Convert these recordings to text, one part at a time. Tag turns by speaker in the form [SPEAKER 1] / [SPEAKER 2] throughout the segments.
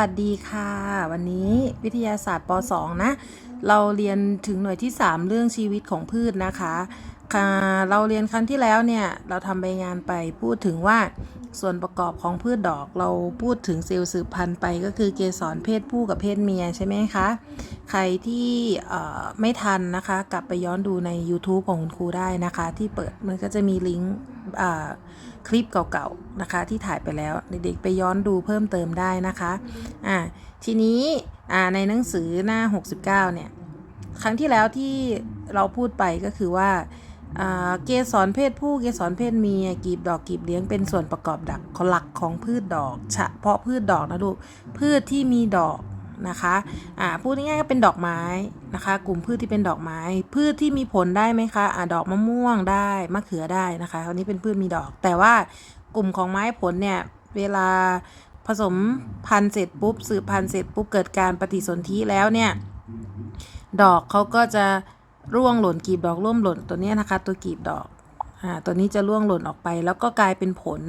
[SPEAKER 1] สวัสดีค่ะ วันนี้วิทยาศาสตร์ป .2 นะ เราเรียนถึงหน่วยที่ 3 เรื่องชีวิตของพืชนะคะค่ะเราเรียนครั้งที่แล้วเนี่ย เราทำใบงานไปพูดถึงว่าส่วนประกอบของพืชดอกเราพูดถึงเซลล์สืบพันธุ์ไปก็คือเกสรเพศผู้กับเพศเมียใช่ไหมคะ ใครที่ไม่ทันนะคะ กลับไปย้อนดูใน YouTube ของคุณครูได้นะคะ ที่เปิดมันก็จะมีลิงก์ คลิปเก่าๆนะคะ ที่ถ่ายไปแล้วเด็กๆไปย้อนดูเพิ่มเติมได้นะคะอ่าทีนี้อ่าในหนังสือหน้า 69 เนี่ย ครั้งที่แล้วที่เราพูดไปก็คือว่าอ่าเกสรเพศผู้เกสรเพศเมียกีบดอกกีบเลี้ยงเป็นส่วนประกอบดักหลักของพืชดอก เฉพาะพืชดอกนะลูกพืชที่มีดอก นะคะอ่าพูดง่ายๆก็เป็นดอกไม้นะคะ กลุ่มพืชที่เป็นดอกไม้ พืชที่มีผลได้ไหมคะอ่าดอกมะม่วงได้มะเขือได้นะคะอันนี้เป็นพืชมีดอก แต่ว่ากลุ่มของไม้ผลเนี่ยเวลาผสมพันธุ์เสร็จปุ๊บสืบพันธุ์เสร็จปุ๊บเกิดการปฏิสนธิแล้วเนี่ยดอกเขาก็จะร่วงหล่นกีบดอกร่วงหล่นตัวนี้นะคะ ตัวกีบดอก ตัวนี้จะร่วงหล่นออกไปแล้วก็กลายเป็นผล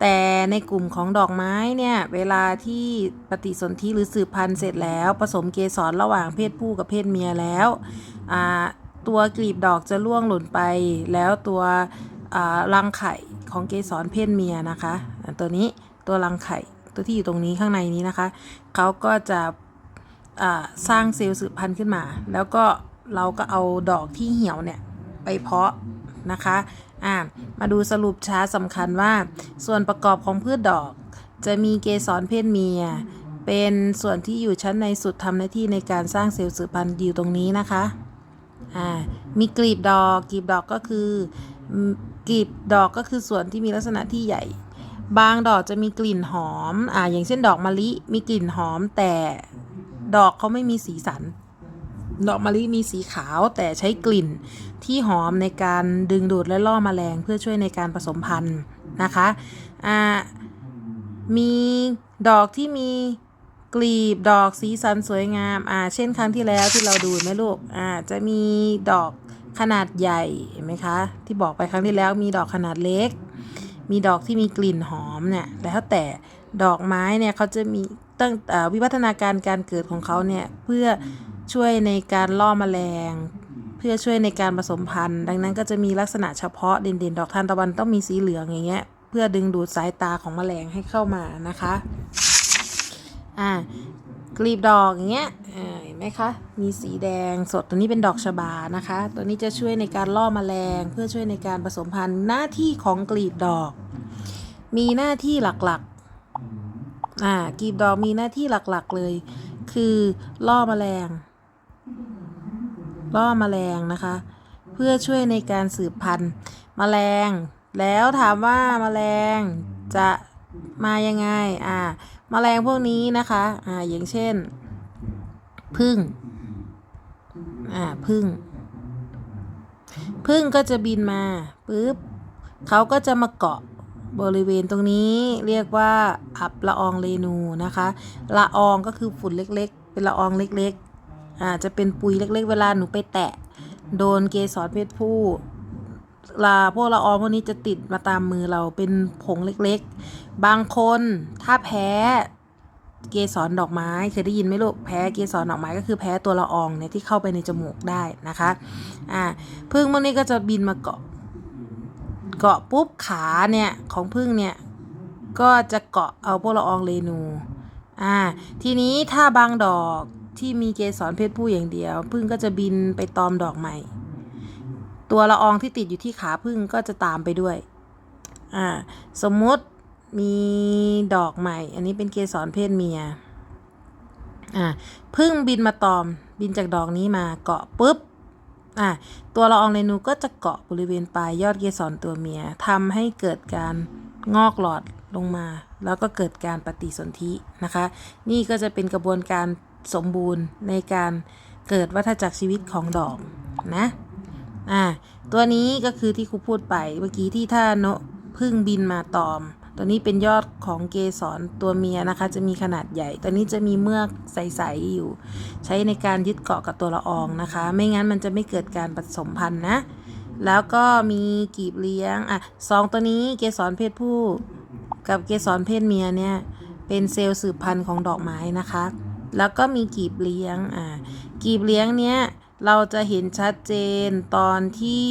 [SPEAKER 1] แต่ในกลุ่มของดอกไม้เนี่ย เวลาที่ปฏิสนธิหรือสืบพันธุ์เสร็จแล้ว ผสมเกสรระหว่างเพศผู้กับเพศเมียแล้วตัวกลีบดอกจะร่วงหล่นไป แล้วตัวรังไข่ของเกสรเพศเมียนะคะ ตัวนี้ตัวรังไข่ตัวที่อยู่ตรงนี้ข้างในนี้นะคะ เขาก็จะสร้างเซลล์สืบพันธุ์ขึ้นมา แล้วก็เราก็เอาดอกที่เหี่ยวเนี่ยไปเพาะ นะคะอ่ามาดูสรุปช้าสำคัญว่า ส่วนประกอบของพืชดอก จะมีเกสรเพศเมีย เป็นส่วนที่อยู่ชั้นในสุดทำหน้าที่ในการสร้างเซลล์สืบพันธุ์อยู่ตรงนี้นะคะอ่ามีกลีบดอกกลีบดอกก็คือกลีบดอกก็คือส่วนที่มีลักษณะที่ใหญ่ บางดอกจะมีกลิ่นหอมอ่าอย่างเช่นดอกมะลิมีกลิ่นหอมแต่ดอกเขาไม่มีสีสัน ดอกมะลิมีสีขาวแต่ใช้กลิ่นที่หอมในการดึงดูดและล่อแมลงเพื่อช่วยในการผสมพันธุ์นะคะอ่ามีดอกที่มีกลีบดอกสีสันสวยงาม อ่า เช่นครั้งที่แล้วที่เราดูไหมลูก อ่า จะมีดอกขนาดใหญ่ เห็นไหมคะ ที่บอกไปครั้งที่แล้วมีดอกขนาดเล็ก มีดอกที่มีกลิ่นหอมเนี่ย แล้วแต่ดอกไม้เนี่ยเขาจะมีตั้งวิวัฒนาการการเกิดของเขาเนี่ยเพื่อ ช่วยในการล่อแมลง เพื่อช่วยในการผสมพันธุ์ ดังนั้นก็จะมีลักษณะเฉพาะเด่นๆ ดอกทานตะวันต้องมีสีเหลืองอย่างเงี้ย เพื่อดึงดูดสายตาของแมลงให้เข้ามานะคะ อ่ากลีบดอกอย่างเงี้ยเห็นไหมคะ มีสีแดงสดตัวนี้เป็นดอกชบานะคะ ตัวนี้จะช่วยในการล่อแมลง เพื่อช่วยในการผสมพันธุ์หน้าที่ของกลีบดอก มีหน้าที่หลักๆ อ่ากลีบดอกมีหน้าที่หลักๆเลย คือล่อแมลง ล่อแมลงนะคะ เพื่อช่วยในการสืบพันธุ์แมลง แล้วถามว่าแมลงจะมายังไงอ่าแมลงพวกนี้นะคะอ่าอย่างเช่นพึ่งอ่าพึ่งพึ่งก็จะบินมาปุ๊บเขาก็จะมาเกาะบริเวณตรงนี้เรียกว่าอับละอองเรนูนะคะ ละอองก็คือฝุ่นเล็กๆ เป็นละอองเล็กๆ อ่าจะเป็นปุยเล็ก ๆ เวลาหนูไปแตะ โดนเกสรเพศผู้ลาพวกละอองพวกนี้จะติดมาตามมือเราเป็นผงเล็กๆ บางคนถ้าแพ้เกสรดอกไม้เคยได้ยินไหมลูกแพ้เกสรดอกไม้ก็คือแพ้ตัวละอองเนี่ยที่เข้าไปในจมูกได้นะคะอ่าพึ่งพวกนี้ก็จะบินมาเกาะ เกาะปุ๊บขาเนี่ยของพึ่งเนี่ยก็จะเกาะเอาพวกละอองเรนูอ่าทีนี้ถ้าบางดอก ที่มีเกสรเพศผู้อย่างเดียวพึ่งก็จะบินไปตอมดอกใหม่ ตัวละอองที่ติดอยู่ที่ขาพึ่งก็จะตามไปด้วยอ่าสมมุติมีดอกใหม่ อันนี้เป็นเกสรเพศเมียอ่าพึ่งบินมาตอมบินจากดอกนี้มาเกาะปุ๊บอะตัวละอองเรนูก็จะเกาะบริเวณปลายยอดเกสรตัวเมียทำให้เกิดการงอกหลอดลงมา แล้วก็เกิดการปฏิสนธินะคะ นี่ก็จะเป็นกระบวนการ สมบูรณ์ในการเกิดวัฏจักรชีวิตของดอกนะอะตัวนี้ก็คือที่ครูพูดไปเมื่อกี้ที่ถ้านพึ่งบินมาตอม ตัวนี้เป็นยอดของเกสรตัวเมียนะคะ จะมีขนาดใหญ่ ตัวนี้จะมีเมือกใสๆอยู่ ใช้ในการยึดเกาะกับตัวละอองนะคะ ไม่งั้นมันจะไม่เกิดการผสมพันธุ์นะ แล้วก็มีกีบเลี้ยงอะสองตัวนี้เกสรเพศผู้ กับเกสรเพศเมียเนี่ยเป็นเซลล์สืบพันธุ์ของดอกไม้นะคะ แล้วก็มีกีบเลี้ยงอ่ากีบเลี้ยงเนี้ยเราจะเห็นชัดเจนตอนที่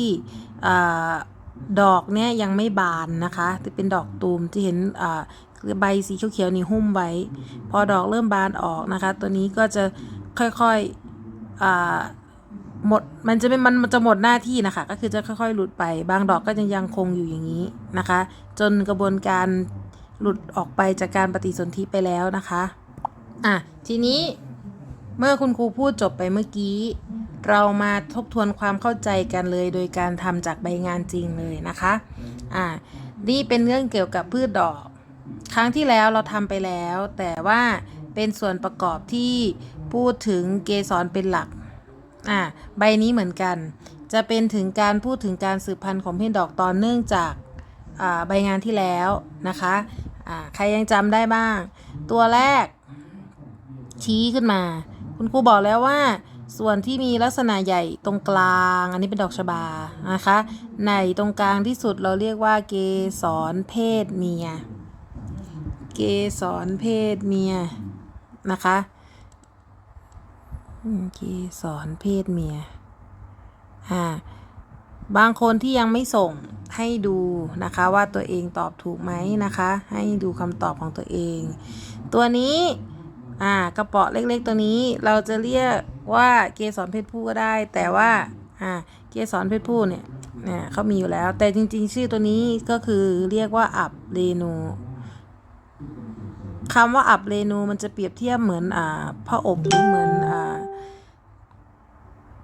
[SPEAKER 1] อ่าดอกเนี้ยยังไม่บานนะคะจะเป็นดอกตูมจะเห็นอ่าใบสีเขียวๆนี่หุ้มไว้ พอดอกเริ่มบานออกนะคะ ตัวนี้ก็จะค่อยๆอ่าหมดมันจะเป็นมันมันจะหมดหน้าที่นะคะ ก็คือจะค่อยๆ หลุดไป บางดอกก็จะยังคงอยู่อย่างนี้นะคะ จนกระบวนการหลุดออกไปจากการปฏิสนธิไปแล้วนะคะ อะ ทีนี้เมื่อคุณครูพูดจบไปเมื่อกี้ เรามาทบทวนความเข้าใจกันเลย โดยการทำจากใบงานจริงเลยนะคะ อ่า นี่เป็นเรื่องเกี่ยวกับพืชดอก ครั้งที่แล้วเราทำไปแล้ว แต่ว่าเป็นส่วนประกอบที่พูดถึงเกสรเป็นหลัก อ่า ใบนี้เหมือนกัน จะเป็นถึงการพูดถึงการสืบพันธุ์ของเพศดอกตอนเนื่องจากอ่าใบงานที่แล้วนะคะอ่าใครยังจำได้บ้าง ตัวแรก ชี้ขึ้นมา คุณครูบอกแล้วว่า ส่วนที่มีลักษณะใหญ่ตรงกลาง อันนี้เป็นดอกชบานะคะในตรงกลางที่สุดเราเรียกว่าเกสรเพศเมีย เกสรเพศเมียนะคะเกสรเพศเมียอ่าบางคนที่ยังไม่ส่งให้ดูนะคะว่าตัวเองตอบถูกไหมนะคะ ให้ดูคำตอบของตัวเอง ตัวนี้ อ่ากระเป๋อเล็กๆตัวนี้เราจะเรียกว่าเกสรเพศผู้ก็ได้ แต่ว่าอ่าเกสรเพศผู้เนี่ยเนี่ยเขามีอยู่แล้ว แต่จริง ๆ ชื่อตัวนี้ก็คือเรียกว่าอับเรนูคำว่าอับเรนูมันจะเปรียบเทียบเหมือนอ่าพระอบหรือเหมือนอ่า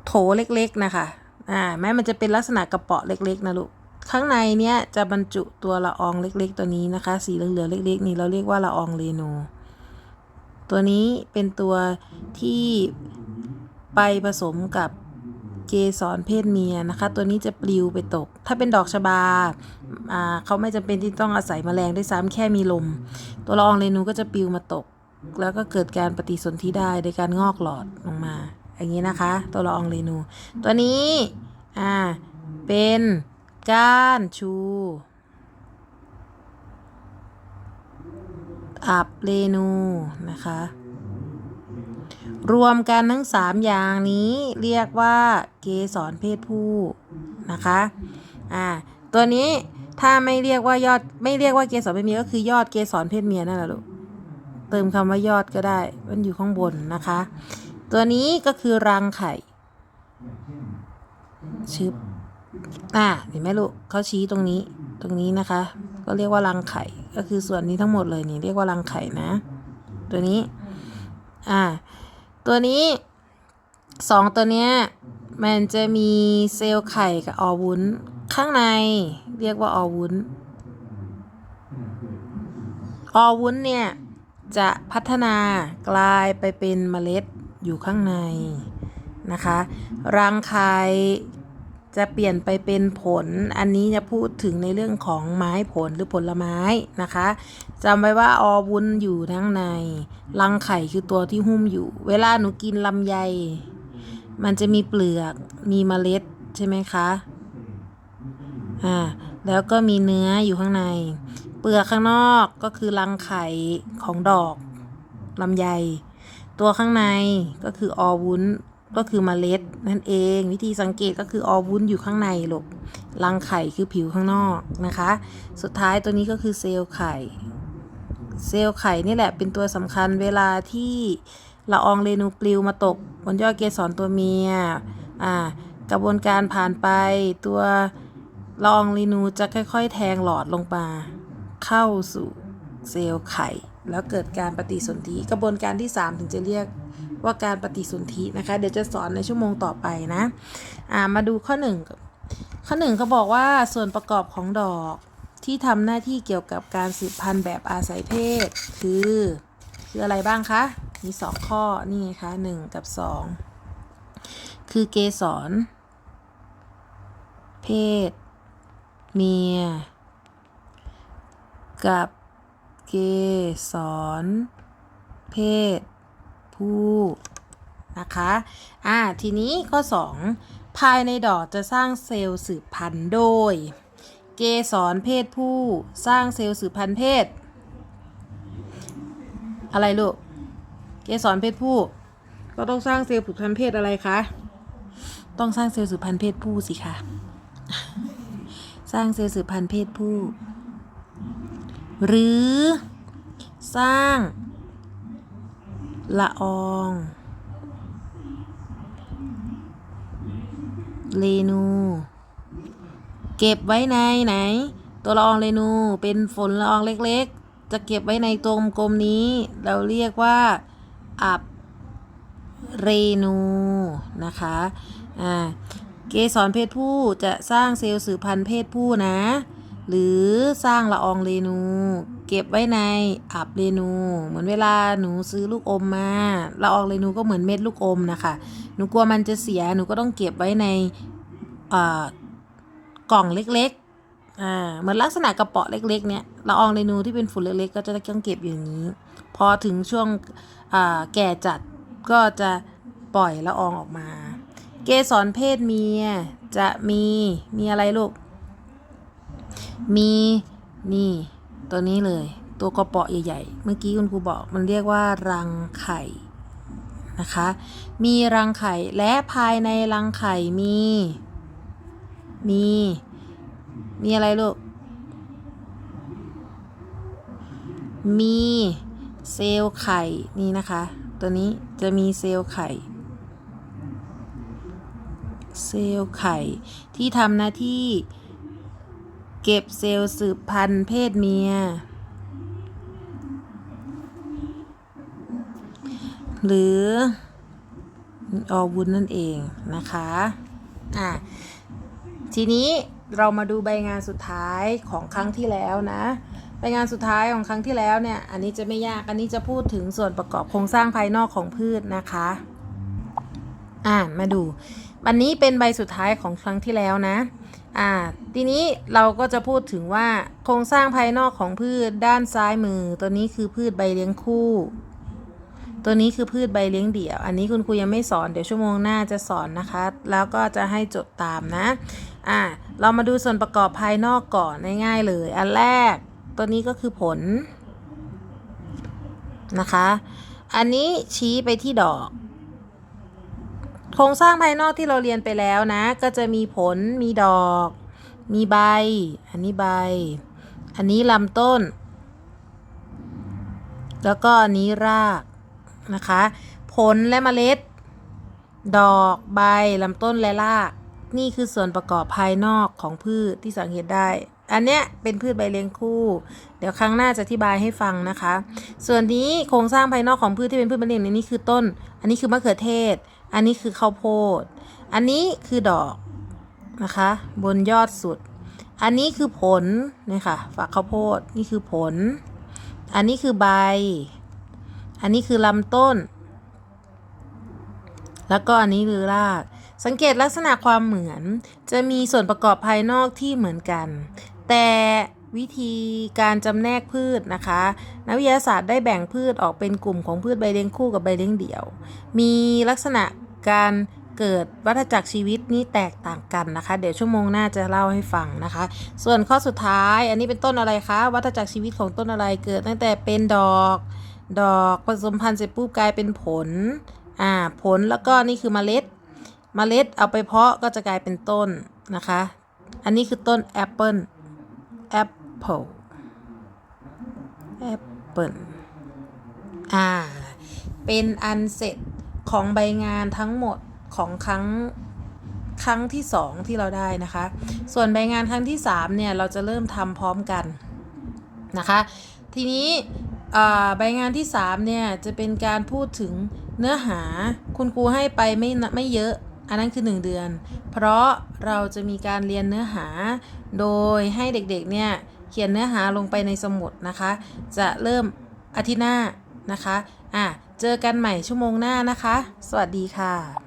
[SPEAKER 1] โถเล็กๆนะคะอ่าแม้มันจะเป็นลักษณะกระเป๋อเล็ก ๆ นะลูกข้างในเนี้ยจะบรรจุตัวละอองเล็ก ๆ ตัวนี้นะคะ สีเหลืองๆเล็ก ๆ นี่เราเรียกว่าละอองเรนู ตัวนี้เป็นตัวที่ไปผสมกับเกสรเพศเมียนะคะ ตัวนี้จะปลิวไปตก ถ้าเป็นดอกชบาอ่าเขาไม่จำเป็นที่ต้องอาศัยแมลงด้วยซ้ำแค่มีลม ตัวละอองเรนูก็จะปลิวมาตก แล้วก็เกิดการปฏิสนธิได้โดยการงอกหลอดลงมา อย่างนี้นะคะ ตัวละอองเรนู ตัวนี้อ่าเป็นก้านชู อับเรนูนะคะ รวมกันทั้ง 3 อย่างนี้เรียกว่าเกสรเพศผู้นะคะอ่าตัวนี้ถ้าไม่เรียกว่ายอดไม่เรียกว่าเกสรเพศเมียก็คือยอดเกสรเพศเมียนั่นแหละลูกเติมคำว่ายอดก็ได้ มันอยู่ข้างบนนะคะ ตัวนี้ก็คือรังไข่ชึบอ่าเห็นไหมลูกเขาชี้ตรงนี้ตรงนี้นะคะ ก็เรียกว่ารังไข่ ก็คือส่วนนี้ทั้งหมดเลยนี่เรียกว่ารังไข่นะ ตัวนี้ อ่า ตัวนี้สองตัวเนี้ยมันจะมีเซลล์ไข่กับออวุ้น ข้างในเรียกว่าออวุ้น ออวุ้นเนี่ย จะพัฒนากลายไปเป็นเมล็ดอยู่ข้างในนะคะ รังไข่ จะเปลี่ยนไปเป็นผล อันนี้จะพูดถึงในเรื่องของไม้ผลหรือผลไม้นะคะจำไว้ว่าออวุ้นอยู่ทั้งในรังไข่คือตัวที่หุ้มอยู่ เวลาหนูกินลำไย มันจะมีเปลือก มีเมล็ดใช่ไหมคะอ่าแล้วก็มีเนื้ออยู่ข้างใน เปลือกข้างนอกก็คือรังไข่ของดอกลำไย ตัวข้างในก็คืออวุ้น ก็คือมเมล็ดนั่นเอง วิธีสังเกตก็คืออวุ้นอยู่ข้างในหลกรังไข่คือผิวข้างนอกนะคะ สุดท้ายตัวนี้ก็คือเซลล์ไข่ เซลล์ไข่นี่แหละเป็นตัวสำคัญเวลาที่ละอองเรนูปลิวมาตกบนยอดเกสรตัวเมียอ่ากระบวนการผ่านไปตัวละอองเรนูจะค่อย ๆ แทงหลอดลงมาเข้าสู่เซลล์ไข่ แล้วเกิดการปฏิสนธิกระบวนการที่ 3 ถึงจะเรียก ว่าการปฏิสนธินะคะ เดี๋ยวจะสอนในชั่วโมงต่อไปนะอ่ามาดูข้อ 1 ข้อ1เขาบอกว่าส่วนประกอบของดอกที่ทำหน้าที่เกี่ยวกับการสืบพันธุ์แบบอาศัยเพศ คือ คืออะไรบ้างคะ มีสองข้อนี่ไงคะหนึ่งกับสองคือเกสรเพศ เมีย กับเกสรเพศ ผู้นะคะอ่าทีนี้ข้อ 2 ภายในดอกจะสร้างเซลล์สืบพันธุ์โดย เกสรเพศผู้สร้างเซลล์สืบพันธุ์เพศ อะไรลูก เกสรเพศผู้ ก็ต้องสร้างเซลล์สืบพันธุ์เพศอะไรคะ ต้องสร้างเซลล์สืบพันธุ์เพศผู้สิคะ สร้างเซลล์สืบพันธุ์เพศผู้ หรือสร้าง ละออง เรนู เก็บไว้ในไหน ตัวละอองเรนูเป็นฝนละอองเล็กๆ จะเก็บไว้ในตัวกลมนี้ เราเรียกว่า อับเรนูนะคะ อ่า เกสรเพศผู้จะสร้างเซลล์สืบพันธุ์เพศผู้นะ หรือสร้างละอองเรนู เก็บไว้ในอับเรนู เหมือนเวลาหนูซื้อลูกอมมาละอองเรนูก็เหมือนเม็ดลูกอมนะคะหนูกลัวมันจะเสียหนูก็ต้องเก็บไว้ในกล่องเล็กๆอ่าเหมือนลักษณะกระเป๋อเล็กๆเนี่ยละอองเรนูที่เป็นฝุ่นเล็กๆ ก็จะต้องเก็บอย่างนี้ พอถึงช่วงแก่จัดก็จะปล่อยละอองออกมา เกสรเพศเมียจะมีมีอะไรลูก มีนี่ ตัวนี้เลย ตัวกระเปาะใหญ่ ๆ เมื่อกี้คุณครูบอกมันเรียกว่ารังไข่นะคะ มีรังไข่และภายในรังไข่มี มี มีอะไรลูก มีเซลล์ไข่นี่นะคะ ตัวนี้จะมีเซลล์ไข่ เซลล์ไข่ที่ทำหน้าที่ เก็บเซลล์สืบพันธุ์เพศเมีย หรือออวุธนั่นเองนะคะอะทีนี้เรามาดูใบงานสุดท้ายของครั้งที่แล้วนะ ใบงานสุดท้ายของครั้งที่แล้วเนี่ย อันนี้จะไม่ยาก อันนี้จะพูดถึงส่วนประกอบโครงสร้างภายนอกของพืชนะคะ อ่ามาดู วันนี้เป็นใบสุดท้ายของครั้งที่แล้วนะ อ่าทีนี้เราก็จะพูดถึงว่าโครงสร้างภายนอกของพืชด้านซ้ายมือ ตัวนี้คือพืชใบเลี้ยงคู่ ตัวนี้คือพืชใบเลี้ยงเดี่ยว อันนี้คุณครูยังไม่สอนเดี๋ยวชั่วโมงหน้าจะสอนนะคะ แล้วก็จะให้จดตามนะอ่าเรามาดูส่วนประกอบภายนอกก่อนง่ายๆเลย อันแรกตัวนี้ก็คือผลนะคะ อันนี้ชี้ไปที่ดอก โครงสร้างภายนอกที่เราเรียนไปแล้วนะ ก็จะมีผลมีดอก มีใบ อันนี้ใบ อันนี้ลำต้น แล้วก็อันนี้รากนะคะ ผลและเมล็ด ดอกใบลำต้นและราก นี่คือส่วนประกอบภายนอกของพืชที่สังเกตได้ อันเนี้ยเป็นพืชใบเลี้ยงคู่ เดี๋ยวครั้งหน้าจะอธิบายให้ฟังนะคะ ส่วนนี้โครงสร้างภายนอกของพืชที่เป็นพืชใบเลี้ยงนี่คือต้น อันนี้คือมะเขือเทศ อันนี้คือข้าวโพด อันนี้คือดอกนะคะ บนยอดสุด อันนี้คือผลนี่ค่ะฝักข้าวโพดนี่คือผล อันนี้คือใบ อันนี้คือลำต้น แล้วก็อันนี้คือราก สังเกตลักษณะความเหมือน จะมีส่วนประกอบภายนอกที่เหมือนกัน แต่ วิธีการจำแนกพืชนะคะ นักวิทยาศาสตร์ได้แบ่งพืชออกเป็นกลุ่มของพืชใบเลี้ยงคู่กับใบเลี้ยงเดี่ยว มีลักษณะการเกิดวัฏจักรชีวิตนี้แตกต่างกันนะคะ เดี๋ยวชั่วโมงหน้าจะเล่าให้ฟังนะคะ ส่วนข้อสุดท้ายอันนี้เป็นต้นอะไรคะ วัฏจักรชีวิตของต้นอะไรเกิดตั้งแต่เป็นดอก ดอกผสมพันธุ์เสร็จปุ๊บกลายเป็นผลอ่าผลแล้วก็นี่คือเมล็ด เมล็ดเอาไปเพาะก็จะกลายเป็นต้นนะคะ อันนี้คือต้นแอปเปิล แอปเปิลแอปเปิลอ่า เป็นอันเสร็จของใบงานทั้งหมดของครั้งครั้งที่สองที่เราได้นะคะ ส่วนใบงานครั้งที่สามเนี่ย เราจะเริ่มทำพร้อมกันนะคะ ทีนี้ใบงานที่3เนี่ย จะเป็นการพูดถึงเนื้อหาคุณครูให้ไปไม่ไม่เยอะ อันนั้นคือ 1 เดือน เพราะเราจะมีการเรียนเนื้อหา โดยให้เด็กๆเนี่ยเขียนเนื้อหาลงไปในสมุดนะคะ จะเริ่มอาทิตย์หน้านะคะ อะ เจอกันใหม่ชั่วโมงหน้านะคะ สวัสดีค่ะ